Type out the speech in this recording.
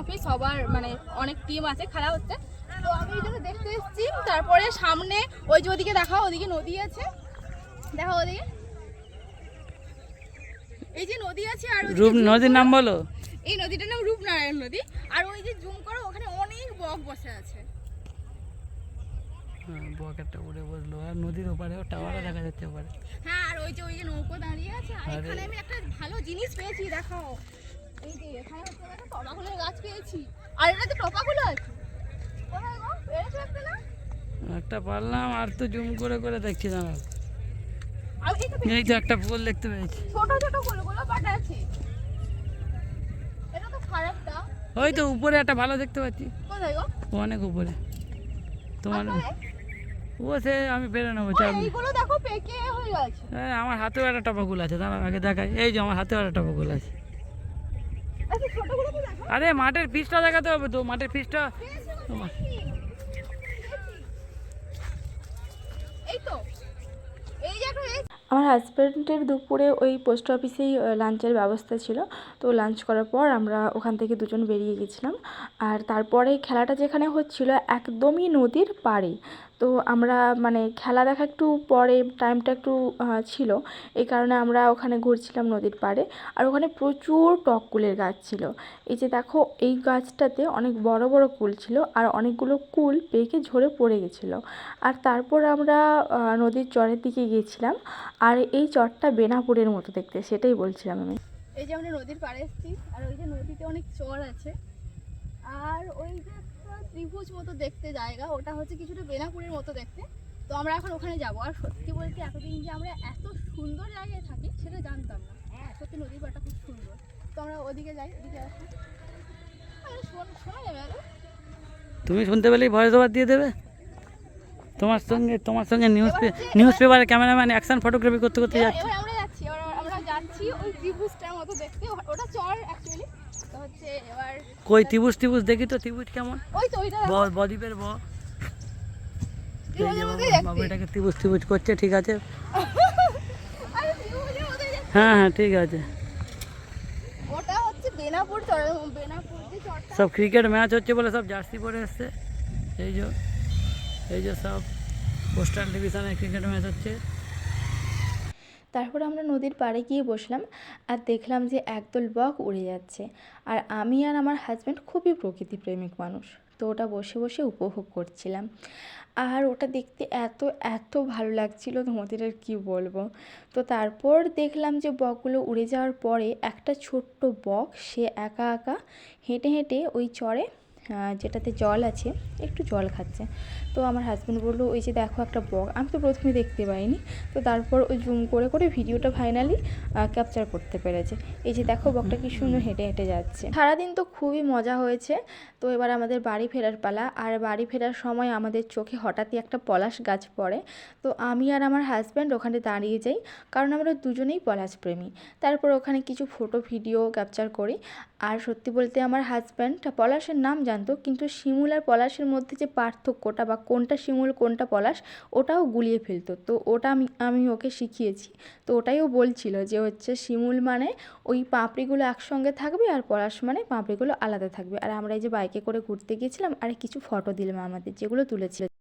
Office সবার মানে অনেক টিম আছে খেলা হচ্ছে। তো আমি এই জন্য দেখতে এসেছি। তারপরে সামনে ওই যে ওদিকে দেখাও ওদিকে নদী আছে। দেখো ওদিকে। এই যে নদী আছে আর রূপ নদীর নাম বলো। এই নদীটার নাম রূপনারায়ণ নদী। আর ওই যে জুম করো ওখানে অনেক বক বসে আছে। হ্যাঁ, উড়ে বসল। আর নদীর টাওয়ারও দেখা যাচ্ছে ওপারে। হ্যাঁ আর ওই যে ওই যে নৌকো দাঁড়িয়ে আছে। আর এখানে আমি একটা ভালো জিনিস পেয়েছি দেখাও। এই যে এখানে হচ্ছে একটা পেয়েছি। আর আছে। একটা পারলাম আর তো জুম করে করে দেখছি দাঁড়াও। এই তো একটা ফুল দেখতে পেয়েছি। ছোট ছোট ফুলগুলো আছে। এটা তো খারাপটা। ওই তো উপরে একটা ভালো দেখতে পাচ্ছি। কোথায় গো? অনেক উপরে। তোমার ও সে আমি পেরে নেব চাপ এইগুলো দেখো পেকে হয়ে গেছে। হ্যাঁ আমার হাতেও একটা টপাকুল আছে দাঁড়াও আগে দেখাই। এই যে আমার হাতেও একটা টপাকুল আছে। আচ্ছা ছোটগুলো আরে মাঠের পিসটা দেখাতে হবে তো, মাঠের পিসটা আমার হাজব্যান্ডের দুপুরে ওই পোস্ট অফিসেই লাঞ্চের ব্যবস্থা ছিল। তো লাঞ্চ করার পর আমরা ওখান থেকে দুজন বেরিয়ে গেছিলাম। আর তারপরে খেলাটা যেখানে হচ্ছিল, একদমই নদীর পাড়ে। তো আমরা মানে খেলা দেখা একটু পরে টাইমটা একটু ছিল। এই কারণে আমরা ওখানে ঘুরছিলাম নদীর পাড়ে। আর ওখানে প্রচুর টক কুলের গাছ ছিল। এই যে দেখো, এই গাছটাতে অনেক বড় বড় কুল ছিল আর অনেকগুলো কুল পেকে ঝরে পড়ে গেছিল। আর তারপর আমরা নদীর চরের দিকে গিয়েছিলাম আর এই চরটা বেনাপুরের মতো দেখতে, সেটাই বলছিলাম আমি। এই যে আমরা নদীর পাড়ে এসেছি আর ওই যে নদীতে অনেক চর আছে। আর ওই যে ত্রিভুজ মতো দেখতে জায়গা ওটা হচ্ছে কিছুটা বেনাপুরের মতো দেখতে। তো আমরা এখন ওখানে যাব। আর সত্যি বলতে এতদিন যে আমরা এত সুন্দর জায়গায় থাকি সেটা জানতাম না। সত্যি নদীর পাড়টা খুব সুন্দর। তো আমরা ওদিকে যাই ওদিকে আসি। শোনা যাবে আরে? তুমি শুনতে পেলেই ভয়েস ওভার দিয়ে দেবে। তোমার সঙ্গে তোমার সঙ্গে নিউজ নিউজ পেপারে ক্যামেরাম্যান অ্যাকশন ফটোগ্রাফি করতে করতে যাচ্ছে। আমরা যাচ্ছি আমরা যাচ্ছি ওই ত্রিভুজটার মতো দেখতে। ওটা চর অ্যাকচুয়ালি হচ্ছে এবার কই ত্রিভুজ ত্রিভুজ দেখি তো ত্রিভুজ কেমন। ওই তো ওইটা ব বদ্বীপের ব এই যে ত্রিভুজের বাবু মতোই বাবু দেখতে এটাকে ত্রিভুজ ত্রিভুজ করছে ঠিক আছে? আরে ত্রিভুজের মতোই দেখতে হ্যাঁ হ্যাঁ ঠিক আছে। ওটা হচ্ছে বেনাপুর চর বেনাপুর যে চরটা। সব ক্রিকেট ম্যাচ হচ্ছে বলে সব জার্সি পরে এসছে। এই যে এই যে সব পোস্টাল ডিভিশনে ক্রিকেট ম্যাচ হচ্ছে। তারপর আমরা নদীর পাড়ে গিয়ে বসলাম আর দেখলাম যে একদল বক উড়ে যাচ্ছে। আর আমি আর আমার হাজব্যান্ড খুবই প্রকৃতিপ্রেমিক মানুষ, তো ওটা বসে বসে উপভোগ করছিলাম। আর ওটা দেখতে এত এত ভালো লাগছিল, তোমাদের আর কী বলব? তো তারপর দেখলাম যে বকগুলো উড়ে যাওয়ার পরে একটা ছোট্ট বক, সে একা একা হেঁটে হেঁটে ওই চরে যেটাতে জল আছে, একটু জল খাচ্ছে। তো আমার হাজব্যান্ড বলল, ওই যে দেখো একটা বক। আমি তো প্রথমে দেখতে পাইনি। তো তারপর ওই জুম করে করে ভিডিওটা ফাইনালি ক্যাপচার করতে পেরেছে। এই যে দেখো বকটা কি সুন্দর হেঁটে হেঁটে যাচ্ছে। সারাদিন তো খুবই মজা হয়েছে। তো এবার আমাদের বাড়ি ফেরার পালা। আর বাড়ি ফেরার সময় আমাদের চোখে হঠাৎই একটা পলাশ গাছ পড়ে। তো আমি আর আমার হাজব্যান্ড ওখানে দাঁড়িয়ে যাই, কারণ আমরা দুজনেই পলাশ প্রেমী। তারপর ওখানে কিছু ফটো ভিডিও ক্যাপচার করি। আর সত্যি বলতে আমার হাজব্যান্ড পলাশের নাম জানতো, কিন্তু শিমুল আর পলাশের মধ্যে যে পার্থক্যটা বা কোনটা শিমুল, কোনটা পলাশ, ওটাও গুলিয়ে ফেলতো। তো ওটা আমি আমি ওকে শিখিয়েছি। তো ওটাই ও বলছিল যে হচ্ছে শিমুল মানে ওই পাঁপড়িগুলো একসঙ্গে থাকবে আর পলাশ মানে পাঁপড়িগুলো আলাদা থাকবে। আর আমরা এই যে বাইকে করে ঘুরতে গিয়েছিলাম, আর কিছু ফটো দিলাম আমাদের, যেগুলো তুলেছিল।